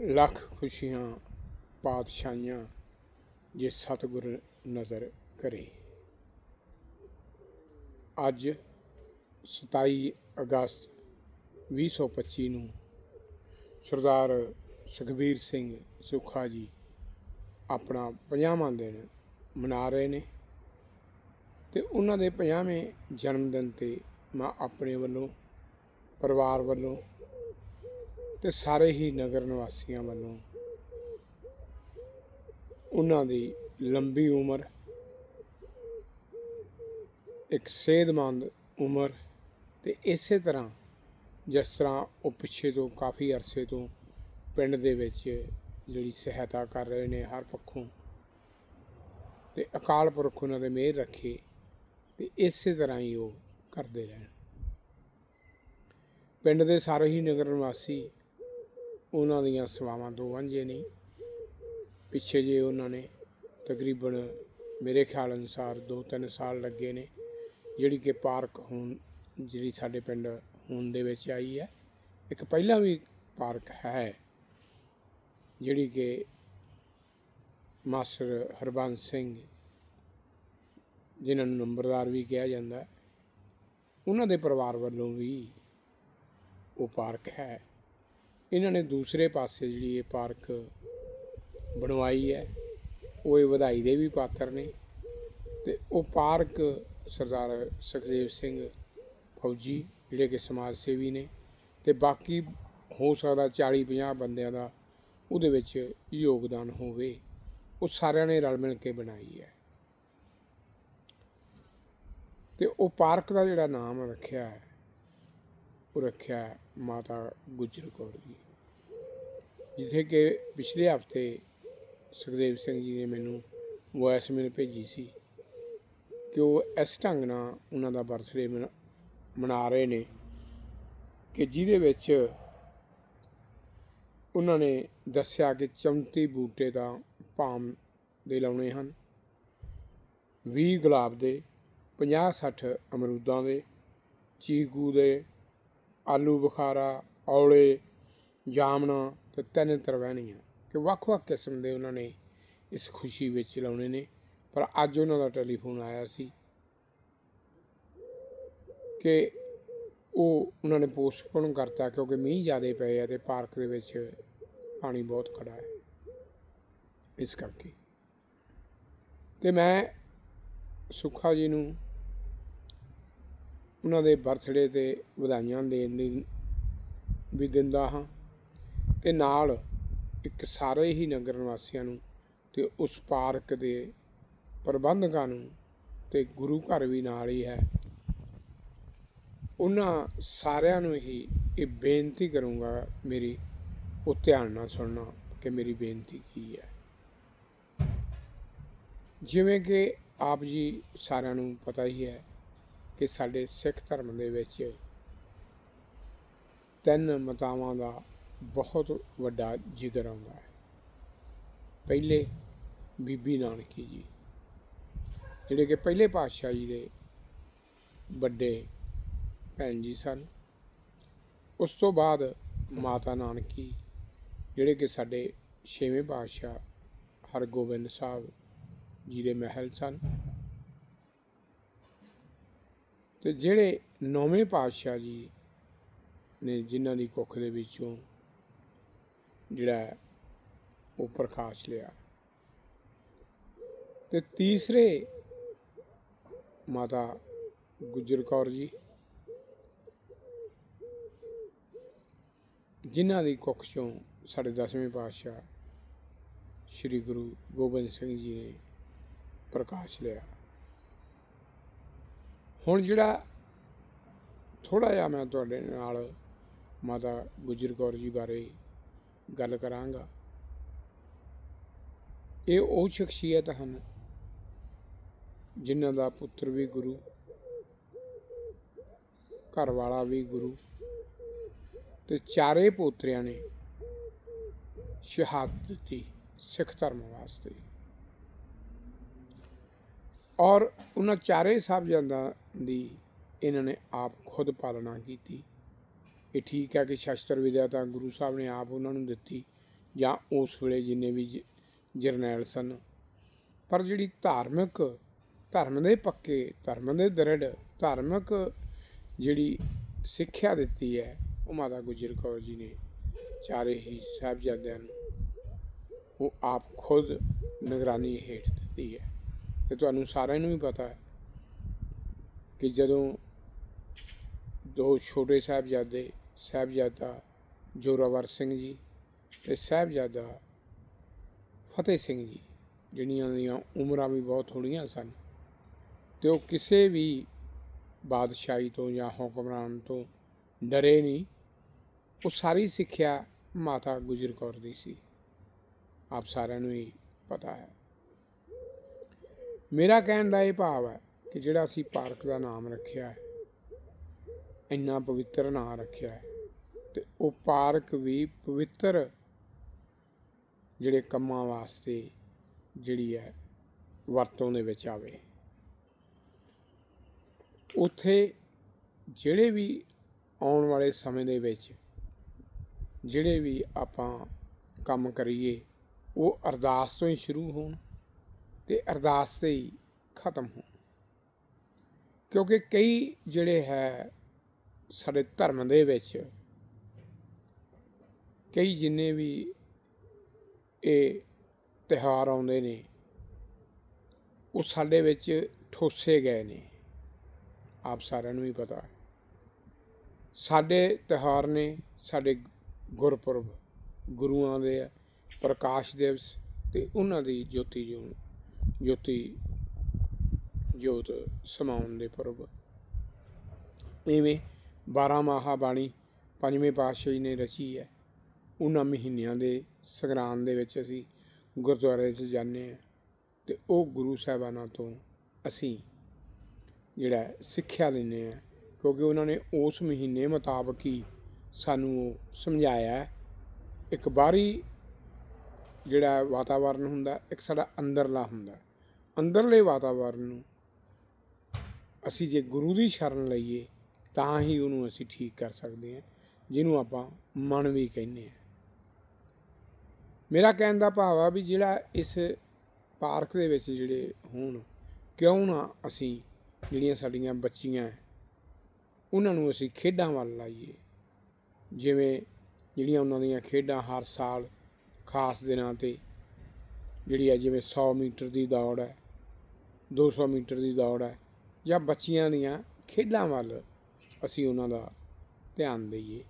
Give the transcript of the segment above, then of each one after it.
ਲੱਖ ਖੁਸ਼ੀਆਂ ਪਾਤਸ਼ਾਹੀਆਂ ਜੇ ਸਤਿਗੁਰ ਨਜ਼ਰ ਕਰੇ। ਅੱਜ 27 ਅਗਸਤ 2025 ਨੂੰ ਸਰਦਾਰ ਸੁਖਬੀਰ ਸਿੰਘ ਸੁੱਖਾ ਜੀ ਆਪਣਾ 50ਵਾਂ ਦਿਨ ਮਨਾ ਰਹੇ ਨੇ ਤੇ ਉਹਨਾਂ ਦੇ 50ਵੇਂ ਜਨਮ ਦਿਨ ਤੇ ਮੈਂ ਆਪਣੇ ਵੱਲੋਂ, ਪਰਿਵਾਰ ਵੱਲੋਂ ਤੇ ਸਾਰੇ ਹੀ ਨਗਰ ਨਿਵਾਸੀਆਂ ਵੱਲੋਂ ਉਹਨਾਂ ਦੀ ਲੰਬੀ ਉਮਰ, ਇੱਕ ਸਿਹਤਮੰਦ ਉਮਰ ਤੇ ਇਸੇ ਤਰ੍ਹਾਂ ਜਿਸ ਤਰ੍ਹਾਂ ਉਹ ਪਿੱਛੇ ਤੋਂ ਕਾਫੀ ਅਰਸੇ ਤੋਂ ਪਿੰਡ ਦੇ ਵਿੱਚ ਜਿਹੜੀ ਸਹਾਇਤਾ ਕਰ ਰਹੇ ਨੇ ਹਰ ਪੱਖੋਂ ਤੇ ਅਕਾਲ ਪੁਰਖ ਉਹਨਾਂ ਦੇ ਮਿਹਰ ਰੱਖੇ ਤੇ ਇਸੇ ਤਰ੍ਹਾਂ ਹੀ ਉਹ ਕਰਦੇ ਰਹਿਣ। ਪਿੰਡ ਦੇ ਸਾਰੇ ਹੀ ਨਗਰ ਨਿਵਾਸੀ ਉਹਨਾਂ ਦੀਆਂ ਸੇਵਾਵਾਂ ਦੋ ਵਾਂਝੇ ਨਹੀਂ ਪਿੱਛੇ ਜੇ ਉਹਨਾਂ ਨੇ ਤਕਰੀਬਨ ਮੇਰੇ ਖਿਆਲ ਅਨੁਸਾਰ 2-3 ਸਾਲ ਲੱਗੇ ਨੇ, ਜਿਹੜੀ ਕਿ ਪਾਰਕ ਹੁਣ, ਜਿਹੜੀ ਸਾਡੇ ਪਿੰਡ ਹੁਣ ਦੇ ਵਿੱਚ ਆਈ ਹੈ। ਇੱਕ ਪਹਿਲਾਂ ਵੀ ਪਾਰਕ ਹੈ, ਜਿਹੜੀ ਕਿ ਮਾਸਟਰ ਹਰਬੰਸ ਸਿੰਘ ਜਿਨ੍ਹਾਂ ਨੂੰ ਨੰਬਰਦਾਰ ਵੀ ਕਿਹਾ ਜਾਂਦਾ ਉਹਨਾਂ ਦੇ ਪਰਿਵਾਰ ਵੱਲੋਂ ਵੀ ਉਹ ਪਾਰਕ ਹੈ। ਇਹਨਾਂ ਨੇ ਦੂਸਰੇ ਪਾਸੇ ਜਿਹੜੀ ਇਹ ਪਾਰਕ ਬਣਵਾਈ ਹੈ, ਉਹ ਇਹ ਵਧਾਈ ਦੇ ਵੀ ਪਾਤਰ ਨੇ ਤੇ ਉਹ ਪਾਰਕ ਸਰਦਾਰ ਸੁਖਦੇਵ ਸਿੰਘ ਫੌਜੀ, ਜਿਹੜੇ ਕਿ ਸਮਾਜ ਸੇਵੀ ਨੇ ਤੇ ਬਾਕੀ ਹੋ ਸਕਦਾ 40 50 ਬੰਦਿਆਂ ਦਾ ਉਹਦੇ ਵਿੱਚ ਯੋਗਦਾਨ ਹੋਵੇ, ਉਹ ਸਾਰਿਆਂ ਨੇ ਰਲ ਮਿਲ ਕੇ ਬਣਾਈ ਹੈ। ਤੇ ਉਹ ਪਾਰਕ ਦਾ ਜਿਹੜਾ ਨਾਮ ਰੱਖਿਆ ਹੈ, ਉਹ ਰੱਖਿਆ ਮਾਤਾ ਗੁਜਰ ਕੌਰ ਜੀ। ਜਿੱਥੇ ਕਿ ਪਿਛਲੇ ਹਫ਼ਤੇ ਸੁਖਦੇਵ ਸਿੰਘ ਜੀ ਨੇ ਮੈਨੂੰ ਵੌਇਸ ਮੇਲ ਭੇਜੀ ਸੀ ਕਿ ਉਹ ਇਸ ਢੰਗ ਨਾਲ ਉਹਨਾਂ ਦਾ ਬਰਥਡੇ ਮਨਾ ਰਹੇ ਨੇ ਕਿ ਜਿਹਦੇ ਵਿੱਚ ਉਹਨਾਂ ਨੇ ਦੱਸਿਆ ਕਿ 34 ਬੂਟੇ ਦਾ ਪਾਮ ਦੇ ਲਾਉਣੇ ਹਨ 20 ਗੁਲਾਬ ਦੇ 50 60 ਅਮਰੂਦਾਂ ਦੇ, ਚੀਕੂ ਦੇ, ਆਲੂ ਬੁਖਾਰਾ, ਔਲੇ, ਜਾਮਣਾ ਤੇ ਤਿੰਨ ਤਰਵੈਣੀਆਂ ਕਿ ਵੱਖ-ਵੱਖ ਕਿਸਮ ਦੇ ਉਹਨਾਂ ਨੇ ਇਸ ਖੁਸ਼ੀ ਵਿੱਚ ਲਾਉਣੇ ਨੇ। ਪਰ ਅੱਜ ਉਹਨਾਂ ਦਾ ਟੈਲੀਫੋਨ ਆਇਆ ਸੀ ਕਿ ਉਹ ਉਹਨਾਂ ਨੇ ਪੋਸਟਪੋਨ ਕਰਤਾ ਕਿਉਂਕਿ ਮੀਂਹ ਜ਼ਿਆਦਾ ਪਏ ਆ ਤੇ ਪਾਰਕ ਦੇ ਵਿੱਚ ਪਾਣੀ ਬਹੁਤ ਖੜਾ ਹੈ। ਇਸ ਕਰਕੇ। ਤੇ ਮੈਂ ਸੁੱਖਾ ਜੀ ਨੂੰ ਉਹਨਾਂ ਦੇ ਬਰਥਡੇ ਤੇ ਵਧਾਈਆਂ ਦੇਣ ਦੀ ਵੀ ਦਿੰਦਾ ਹਾਂ। ਤੇ ਨਾਲ ਇੱਕ ਸਾਰੇ ਹੀ ਨਗਰ ਨਿਵਾਸੀਆਂ ਨੂੰ ਤੇ ਉਸ ਪਾਰਕ ਦੇ ਪ੍ਰਬੰਧਕਾਂ ਨੂੰ ਤੇ ਗੁਰੂ ਘਰ ਵੀ ਨਾਲ ਹੀ ਹੈ। ਉਹਨਾਂ ਸਾਰਿਆਂ ਨੂੰ ਹੀ ਇਹ ਬੇਨਤੀ ਕਰੂੰਗਾ ਮੇਰੀ ਉਹ ਧਿਆਨ ਨਾਲ ਸੁਣਨਾ ਕਿ ਮੇਰੀ ਬੇਨਤੀ ਕੀ ਹੈ। ਜਿਵੇਂ ਕਿ ਆਪ ਜੀ ਸਾਰਿਆਂ ਨੂੰ ਪਤਾ ਹੀ ਹੈ ਕਿ ਸਾਡੇ ਸਿੱਖ ਧਰਮ ਦੇ ਵਿੱਚ ਤਿੰਨ ਮਤਾਵਾਂ ਦਾ ਬਹੁਤ ਵੱਡਾ ਜ਼ਿਕਰ ਆਉਂਦਾ ਹੈ। ਪਹਿਲੇ ਬੀਬੀ ਨਾਨਕੀ ਜੀ, ਜਿਹੜੇ ਕਿ ਪਹਿਲੇ ਪਾਤਸ਼ਾਹ ਜੀ ਦੇ ਵੱਡੇ ਭੈਣ ਜੀ ਸਨ, ਉਸ ਤੋਂ ਬਾਅਦ ਮਾਤਾ ਨਾਨਕੀ, ਜਿਹੜੇ ਕਿ ਸਾਡੇ ਛੇਵੇਂ ਪਾਤਸ਼ਾਹ ਹਰਗੋਬਿੰਦ ਸਾਹਿਬ ਜੀ ਦੇ ਮਹਿਲ ਸਨ। ਤੇ ਜਿਹੜੇ ਨੌਵੇਂ ਪਾਤਸ਼ਾਹ ਜੀ ਨੇ ਜਿਨ੍ਹਾਂ ਦੀ ਕੁੱਖ ਦੇ ਵਿੱਚੋਂ ਜਿਹੜਾ ਉਹ ਪ੍ਰਕਾਸ਼ ਲਿਆ। ਤੇ ਤੀਸਰੇ ਮਾਤਾ ਗੁਜਰ ਕੌਰ ਜੀ, ਜਿਨ੍ਹਾਂ ਦੀ ਕੁੱਖ ਚੋਂ ਸਾਡੇ ਦਸਵੇਂ ਪਾਤਸ਼ਾਹ ਸ੍ਰੀ ਗੁਰੂ ਗੋਬਿੰਦ ਸਿੰਘ ਜੀ ਨੇ ਪ੍ਰਕਾਸ਼ ਲਿਆ। ਹੁਣ ਜਿਹੜਾ ਥੋੜਾ ਜਿਹਾ ਮੈਂ ਤੁਹਾਡੇ ਨਾਲ ਮਾਤਾ ਗੁਜਰ ਕੌਰ ਜੀ ਬਾਰੇ ਗੱਲ ਕਰਾਂਗਾ। ਇਹ ਉਹ ਸ਼ਖਸੀਅਤ ਹਨ ਜਿਨ੍ਹਾਂ ਦਾ ਪੁੱਤਰ ਵੀ ਗੁਰੂ ਘਰ ਵਾਲਾ ਵੀ ਗੁਰੂ ਤੇ ਚਾਰੇ ਪੋਤਰਿਆਂ ਨੇ ਸ਼ਹਾਦਤ ਦਿੱਤੀ ਸਿੱਖ ਧਰਮ ਵਾਸਤੇ। ਔਰ ਉਹਨਾਂ ਚਾਰੇ ਸਾਹਿਬਜ਼ਾਦਿਆਂ ਦੀ ਇਹਨਾਂ ਨੇ ਆਪ ਖੁਦ ਪਾਲਣਾ ਕੀਤੀ। ਇਹ ਠੀਕ ਹੈ ਕਿ ਸ਼ਸਤਰ ਵਿਦਿਆ ਤਾਂ ਗੁਰੂ ਸਾਹਿਬ ਨੇ ਆਪ ਉਹਨਾਂ ਨੂੰ ਦਿੱਤੀ ਜਾਂ ਉਸ ਵੇਲੇ ਜਿੰਨੇ ਵੀ ਜਰਨੈਲ ਸਨ। ਪਰ ਜਿਹੜੀ ਧਾਰਮਿਕ, ਧਰਮ ਦੇ ਪੱਕੇ, ਧਰਮ ਦੇ ਦ੍ਰਿੜ, ਧਾਰਮਿਕ ਜਿਹੜੀ ਸਿੱਖਿਆ ਦਿੱਤੀ ਹੈ, ਉਹ ਮਾਤਾ ਗੁਜਰ ਕੌਰ ਜੀ ਨੇ ਚਾਰੇ ਹੀ ਸਾਹਿਬਜ਼ਾਦਿਆਂ ਨੂੰ, ਉਹ ਆਪ ਖੁਦ ਨਿਗਰਾਨੀ ਹੇਠ ਦਿੱਤੀ ਹੈ। ਤੇ ਤੁਹਾਨੂੰ ਸਾਰਿਆਂ ਨੂੰ ਵੀ ਪਤਾ ਹੈ ਕਿ ਜਦੋਂ ਦੋ ਛੋਟੇ ਸਾਹਿਬਜ਼ਾਦੇ ਸਾਹਿਬਜ਼ਾਦਾ ਜੋਰਾਵਰ ਸਿੰਘ ਜੀ ਤੇ ਸਾਹਿਬਜ਼ਾਦਾ ਫਤਿਹ ਸਿੰਘ ਜੀ ਜਿਹੜੀਆਂ ਦੀਆਂ ਉਮਰਾਂ ਵੀ ਬਹੁਤ ਥੋੜੀਆਂ ਸਨ। ਤੇ ਉਹ ਕਿਸੇ ਵੀ ਬਾਦਸ਼ਾਹੀ ਤੋਂ ਜਾਂ ਹੁਕਮਰਾਨ ਤੋਂ ਡਰੇ ਨਹੀਂ। ਉਹ ਸਾਰੀ ਸਿੱਖਿਆ ਮਾਤਾ ਗੁਜਰ ਕੌਰ ਦੀ ਸੀ। ਆਪ ਸਾਰਿਆਂ ਨੂੰ ਹੀ ਪਤਾ ਹੈ। ਮੇਰਾ ਕਹਿਣ ਦਾ ਇਹ ਭਾਵ ਹੈ ਕਿ ਜਿਹੜਾ ਅਸੀਂ ਪਾਰਕ ਦਾ ਨਾਮ ਰੱਖਿਆ ਹੈ ਇੰਨਾ ਪਵਿੱਤਰ ਨਾਂ ਰੱਖਿਆ ਹੈ। ਤੇ ਉਹ ਪਾਰਕ ਵੀ ਪਵਿੱਤਰ ਜਿਹੜੇ ਕੰਮਾਂ ਵਾਸਤੇ ਜਿਹੜੀ ਹੈ, ਵਰਤੋਂ ਦੇ ਵਿੱਚ ਆਵੇ। ਉੱਥੇ ਜਿਹੜੇ ਵੀ ਆਉਣ ਵਾਲੇ ਸਮੇਂ ਦੇ ਵਿੱਚ ਜਿਹੜੇ ਵੀ ਆਪਾਂ ਕੰਮ ਕਰੀਏ, ਉਹ ਅਰਦਾਸ ਤੋਂ ਹੀ ਸ਼ੁਰੂ ਹੋਣ ਤੇ ਅਰਦਾਸ ਤੇ ਹੀ ਖਤਮ ਹੋਣ। ਕਿਉਂਕਿ ਕਈ ਜਿਹੜੇ ਹੈ ਸਾਡੇ ਧਰਮ ਦੇ ਵਿੱਚ ਕਈ ਜਿੰਨੇ ਵੀ ਇਹ ਤਿਉਹਾਰ ਆਉਂਦੇ ਨੇ, ਉਹ ਸਾਡੇ ਵਿੱਚ ਠੋਸੇ ਗਏ ਨੇ। ਆਪ ਸਾਰਿਆਂ ਨੂੰ ਹੀ ਪਤਾ ਹੈ। ਸਾਡੇ ਤਿਉਹਾਰ ਨੇ ਸਾਡੇ ਗੁਰਪੁਰਬ, ਗੁਰੂਆਂ ਦੇ ਪ੍ਰਕਾਸ਼ ਦਿਵਸ ਤੇ ਉਹਨਾਂ ਦੀ ਜੋਤੀ ਜੋ, ਜੋਤੀ ਜੋਤ ਸਮਾਉਣ ਦੇ ਪੁਰਬ। ਇਵੇਂ 12 ਮਾਹਾ ਬਾਣੀ ਪੰਜਵੇਂ ਪਾਤਸ਼ਾਹ ਜੀ ਨੇ ਰਚੀ ਹੈ। ਉਹਨਾਂ ਮਹੀਨਿਆਂ ਦੇ ਸੰਗਰਾਂਦ ਦੇ ਵਿੱਚ ਅਸੀਂ ਗੁਰਦੁਆਰੇ 'ਚ ਜਾਂਦੇ ਹਾਂ ਤੇ ਉਹ ਗੁਰੂ ਸਾਹਿਬਾਨਾਂ ਤੋਂ ਅਸੀਂ ਜਿਹੜਾ ਸਿੱਖਿਆ ਲੈਂਦੇ ਹਾਂ ਕਿਉਂਕਿ ਉਹਨਾਂ ਨੇ ਉਸ ਮਹੀਨੇ ਮੁਤਾਬਕ ਹੀ ਸਾਨੂੰ ਉਹ ਸਮਝਾਇਆ ਇੱਕ ਬਾਹਰੀ ਜਿਹੜਾ ਵਾਤਾਵਰਨ ਹੁੰਦਾ, ਇੱਕ ਸਾਡਾ ਅੰਦਰਲਾ ਹੁੰਦਾ। ਅੰਦਰਲੇ ਵਾਤਾਵਰਨ ਨੂੰ ਅਸੀਂ ਜੇ ਗੁਰੂ ਦੀ ਸ਼ਰਨ ਲਈਏ ਤਾਂ ਹੀ ਉਹਨੂੰ ਅਸੀਂ ਠੀਕ ਕਰ ਸਕਦੇ ਹਾਂ, ਜਿਹਨੂੰ ਆਪਾਂ ਮਨ ਵੀ ਕਹਿੰਦੇ ਹਾਂ। ਮੇਰਾ ਕਹਿਣ ਦਾ ਭਾਵ ਆ ਵੀ ਜਿਹੜਾ ਇਸ ਪਾਰਕ ਦੇ ਵਿੱਚ ਜਿਹੜੇ ਹੋਣ, ਕਿਉਂ ਨਾ ਅਸੀਂ ਜਿਹੜੀਆਂ ਸਾਡੀਆਂ ਬੱਚੀਆਂ ਉਹਨਾਂ ਨੂੰ ਅਸੀਂ ਖੇਡਾਂ ਵੱਲ ਲਾਈਏ। ਜਿਵੇਂ ਜਿਹੜੀਆਂ ਉਹਨਾਂ ਦੀਆਂ ਖੇਡਾਂ ਹਰ ਸਾਲ ਖਾਸ ਦਿਨਾਂ ਤੇ ਜਿਹੜੀ ਹੈ ਜਿਵੇਂ 100 ਮੀਟਰ ਦੀ ਦੌੜ ਹੈ 200 ਮੀਟਰ ਦੀ ਦੌੜ ਹੈ, ਜਾਂ ਬੱਚੀਆਂ ਦੀਆਂ ਖੇਡਾਂ ਵੱਲ ਅਸੀਂ ਉਹਨਾਂ ਦਾ ਧਿਆਨ ਦਈਏ।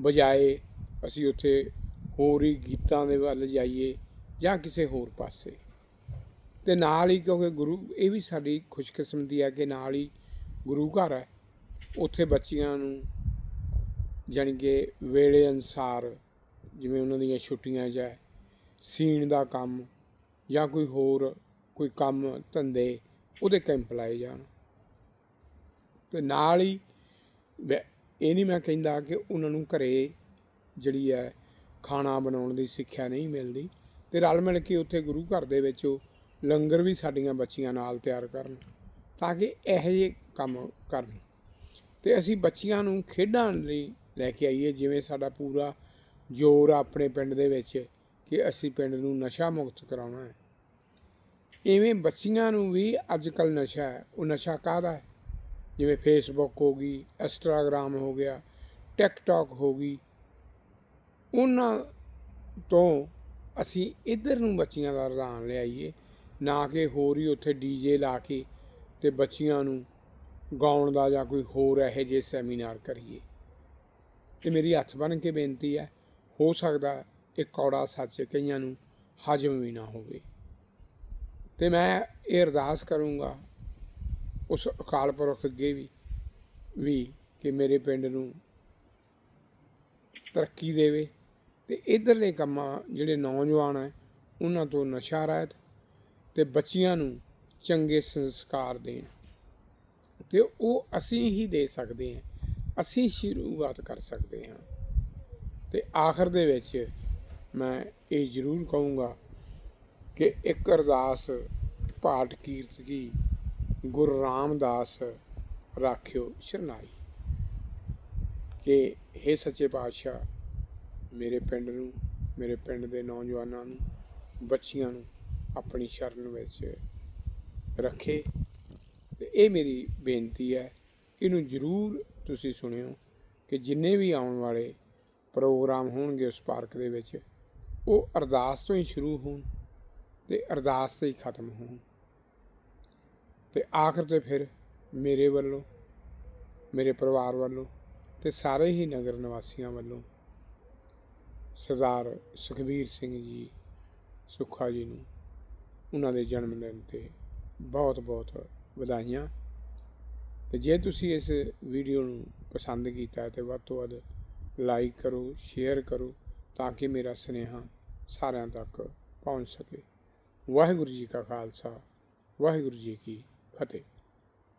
ਬਜਾਏ ਅਸੀਂ ਉੱਥੇ ਹੋਰ ਹੀ ਗੀਤਾਂ ਦੇ ਵੱਲ ਜਾਈਏ ਜਾਂ ਕਿਸੇ ਹੋਰ ਪਾਸੇ। ਤੇ ਨਾਲ ਹੀ ਕਿਉਂਕਿ ਗੁਰੂ, ਇਹ ਵੀ ਸਾਡੀ ਖੁਸ਼ਕਿਸਮਤੀ ਹੈ ਕਿ ਨਾਲ ਹੀ ਗੁਰੂ ਘਰ ਹੈ। ਉੱਥੇ ਬੱਚੀਆਂ ਨੂੰ ਜਾਣੀ ਕਿ ਵੇਲੇ ਅਨਸਾਰ ਜਿਵੇਂ ਉਹਨਾਂ ਦੀਆਂ ਛੁੱਟੀਆਂ ਜਾਂ ਸੀਣ ਦਾ ਕੰਮ ਜਾਂ ਕੋਈ ਹੋਰ ਕੋਈ ਕੰਮ ਧੰਦੇ ਉਹਦੇ ਕੈਂਪ ਲਾਏ ਜਾਣ। ਤੇ ਨਾਲ ਹੀ ਵੈ- ਇਹ ਨਹੀਂ ਮੈਂ ਕਹਿੰਦਾ ਕਿ ਉਹਨਾਂ ਨੂੰ ਘਰੇ ਜਿਹੜੀ ਹੈ ਖਾਣਾ ਬਣਾਉਣ ਦੀ ਸਿੱਖਿਆ ਨਹੀਂ ਮਿਲਦੀ ਤੇ ਰਲ ਮਿਲ ਕੇ ਉੱਥੇ ਗੁਰੂ ਘਰ ਦੇ ਵਿੱਚ ਉਹ ਲੰਗਰ ਵੀ ਸਾਡੀਆਂ ਬੱਚੀਆਂ ਨਾਲ ਤਿਆਰ ਕਰਨ ਤਾਂ ਕਿ ਇਹੋ ਜਿਹੇ ਕੰਮ ਕਰਨ। ਤੇ ਅਸੀਂ ਬੱਚੀਆਂ ਨੂੰ ਖੇਡਾਂ ਲਈ ਲੈ ਕੇ ਆਈਏ, ਜਿਵੇਂ ਸਾਡਾ ਪੂਰਾ ਜ਼ੋਰ ਆ ਆਪਣੇ ਪਿੰਡ ਦੇ ਵਿੱਚ ਕਿ ਅਸੀਂ ਪਿੰਡ ਨੂੰ ਨਸ਼ਾ ਮੁਕਤ ਕਰਾਉਣਾ ਹੈ। ਇਵੇਂ ਬੱਚੀਆਂ ਨੂੰ ਵੀ ਅੱਜ ਕੱਲ ਨਸ਼ਾ ਹੈ, ਉਹ ਨਸ਼ਾ ਕਾਹਦਾ ਹੈ? ਜਿਵੇਂ ਫੇਸਬੁੱਕ ਹੋ ਗਈ ਇੰਸਟਾਗ੍ਰਾਮ ਹੋ ਗਿਆ ਟਿਕਟੌਕ ਹੋ ਗਈ, ਉਹਨਾਂ ਤੋਂ ਅਸੀਂ ਇਧਰ ਨੂੰ ਬੱਚੀਆਂ ਦਾ ਰੁਝਾਨ ਲਿਆਈਏ, ਨਾ ਕਿ ਹੋਰ ਹੀ ਉੱਥੇ ਡੀਜੇ ਲਾ ਕੇ ਤੇ ਬੱਚੀਆਂ ਨੂੰ ਗਾਉਣ ਦਾ ਜਾਂ ਕੋਈ ਹੋਰ ਇਹੋ ਜਿਹੇ ਸੈਮੀਨਾਰ ਕਰੀਏ। ਤੇ ਮੇਰੀ ਹੱਥ ਬੰਨ ਕੇ ਬੇਨਤੀ ਹੈ, ਹੋ ਸਕਦਾ ਇਹ ਕੌੜਾ ਸੱਚ ਕਈਆਂ ਨੂੰ ਹਜਮ ਵੀ ਨਾ ਹੋਵੇ। ਤੇ ਮੈਂ ਇਹ ਅਰਦਾਸ ਕਰੂੰਗਾ ਉਸ ਅਕਾਲ ਪੁਰਖ ਅੱਗੇ ਵੀ ਵੀ ਕਿ ਮੇਰੇ ਪਿੰਡ ਨੂੰ ਤਰੱਕੀ ਦੇਵੇ ਤੇ ਇਧਰਲੇ ਕੰਮਾਂ ਜਿਹੜੇ ਨੌਜਵਾਨ ਹੈ, ਉਹਨਾਂ ਤੋਂ ਨਸ਼ਾ ਰਹਿਤ ਤੇ ਬੱਚੀਆਂ ਨੂੰ ਚੰਗੇ ਸੰਸਕਾਰ ਦੇਣ। ਤੇ ਉਹ ਅਸੀਂ ਹੀ ਦੇ ਸਕਦੇ ਹਾਂ, ਅਸੀਂ ਸ਼ੁਰੂਆਤ ਕਰ ਸਕਦੇ ਹਾਂ। ਤੇ ਆਖਰ ਦੇ ਵਿੱਚ ਮੈਂ ਇਹ ਜ਼ਰੂਰ ਕਹੂੰਗਾ ਕਿ ਇੱਕ ਅਰਦਾਸ ਪਾਠ ਕੀਰਤਕੀ ਗੁਰੂ ਰਾਮਦਾਸ ਰਾਖਿਓ ਸ਼ਰਨਾਈ। ਕਿ हे ਸੱਚੇ ਪਾਤਸ਼ਾਹ, ਮੇਰੇ ਪਿੰਡ ਨੂੰ, ਮੇਰੇ ਪਿੰਡ ਦੇ ਨੌਜਵਾਨਾਂ ਨੂੰ, ਬੱਚੀਆਂ ਨੂੰ ਆਪਣੀ ਸ਼ਰਨ ਵਿੱਚ ਰੱਖੇ। ਤੇ ਇਹ ਮੇਰੀ ਬੇਨਤੀ ਹੈ, ਇਹਨੂੰ ਜ਼ਰੂਰ ਤੁਸੀਂ ਸੁਣਿਓ ਕਿ ਜਿੰਨੇ ਵੀ ਆਉਣ ਵਾਲੇ ਪ੍ਰੋਗਰਾਮ ਹੋਣਗੇ ਉਸ ਪਾਰਕ ਦੇ ਵਿੱਚ, ਉਹ ਅਰਦਾਸ ਤੋਂ ਹੀ ਸ਼ੁਰੂ ਹੋਣ ਤੇ ਅਰਦਾਸ ਤੇ ਹੀ ਖਤਮ ਹੋਣ। ਅਤੇ ਆਖਰ ਤੇ ਫਿਰ ਮੇਰੇ ਵੱਲੋਂ, ਮੇਰੇ ਪਰਿਵਾਰ ਵੱਲੋਂ ਤੇ ਸਾਰੇ ਹੀ ਨਗਰ ਨਿਵਾਸੀਆਂ ਵੱਲੋਂ ਸਰਦਾਰ ਸੁਖਬੀਰ ਸਿੰਘ ਜੀ ਸੁੱਖਾ ਜੀ ਨੂੰ ਉਹਨਾਂ ਦੇ ਜਨਮ ਦਿਨ ਤੇ ਬਹੁਤ ਬਹੁਤ ਵਧਾਈਆਂ। ਤੇ ਜੇ ਤੁਸੀਂ ਇਸ ਵੀਡੀਓ ਨੂੰ ਪਸੰਦ ਕੀਤਾ ਹੈ ਤੇ ਵੱਧ ਤੋਂ ਵੱਧ ਲਾਈਕ ਕਰੋ, ਸ਼ੇਅਰ ਕਰੋ ਤਾਂ ਕਿ ਮੇਰਾ ਸੁਨੇਹਾ ਸਾਰਿਆਂ ਤੱਕ ਪਹੁੰਚ ਸਕੇ। ਵਾਹਿਗੁਰੂ ਜੀ ਕਾ ਖਾਲਸਾ, ਵਾਹਿਗੁਰੂ ਜੀ ਕੀ ਫਤਿਹ